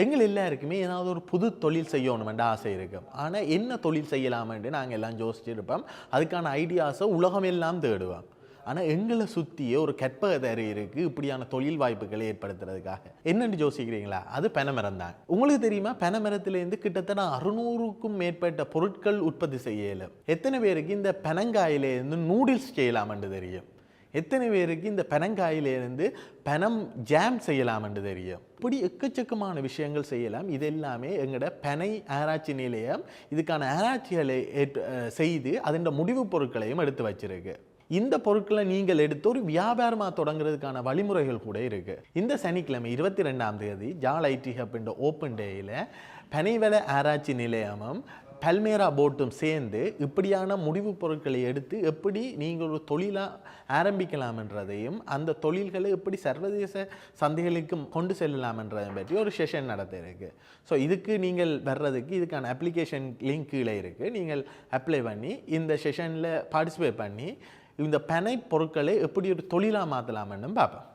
எங்கள் எல்லாருக்குமே ஏதாவது ஒரு புது தொழில் செய்யணுமென்ற ஆசை இருக்கும் ஆனால் என்ன தொழில் செய்யலாமென்று நாங்கள் எல்லாம் யோசிச்சிருப்போம். அதுக்கான ஐடியாஸை உலகம் எல்லாம் தேடுவோம் ஆனால் எங்களை சுற்றியே ஒரு கற்பகதரை இருக்குது இப்படியான தொழில் வாய்ப்புகளை ஏற்படுத்துறதுக்காக. என்னென்னு யோசிக்கிறீங்களா? அது பெனமரம் தான். உங்களுக்கு தெரியுமா? பெனமரத்துலேருந்து கிட்டத்தட்ட அறுநூறுக்கும் மேற்பட்ட பொருட்கள் உற்பத்தி செய்ய இயலும் எத்தனை பேருக்கு இந்த பெனங்காயிலேருந்து நூடுல்ஸ் செய்யலாமென்று தெரியும். எத்தனை பேருக்கு இந்த பெனங்காயிலேருந்து பனம் ஜாம் செய்யலாம் என்று தெரியும்? இப்படி எக்கச்சக்கமான விஷயங்கள் செய்யலாம். இது எல்லாமே எங்களோட பனை ஆராய்ச்சி நிலையம் இதுக்கான ஆராய்ச்சிகளை ஏற்று செய்து அதன் முடிவுப் பொருட்களையும் எடுத்து வச்சிருக்கு. இந்த பொருட்களை நீங்கள் எடுத்து ஒரு வியாபாரமாக தொடங்குறதுக்கான வழிமுறைகள் கூட இருக்கு. இந்த சனிக்கிழமை இருபத்தி ரெண்டாம் தேதி ஜால் ஐடி ஹப் ஓப்பன் டேயில் பனைவள ஆராய்ச்சி நிலையமும் பல்மேரா போட்டும் சேர்ந்து இப்படியான முடிவுப் பொருட்களை எடுத்து எப்படி நீங்கள் ஒரு தொழிலாக ஆரம்பிக்கலாம்ன்றதையும் அந்த தொழில்களை எப்படி சர்வதேச சந்தைகளுக்கு கொண்டு செல்லலாம்ன்றதை பற்றி ஒரு செஷன் நடத்த இருக்கு ஸோ இதுக்கு நீங்கள் வர்றதுக்கு இதுக்கான அப்ளிகேஷன் லிங்க் கீழே இருக்குது நீங்கள் அப்ளை பண்ணி இந்த செஷனில் பார்ட்டிசிபேட் பண்ணி இந்த பனை பொருட்களை எப்படி ஒரு தொழிலாக மாற்றலாம்னு பார்ப்போம்.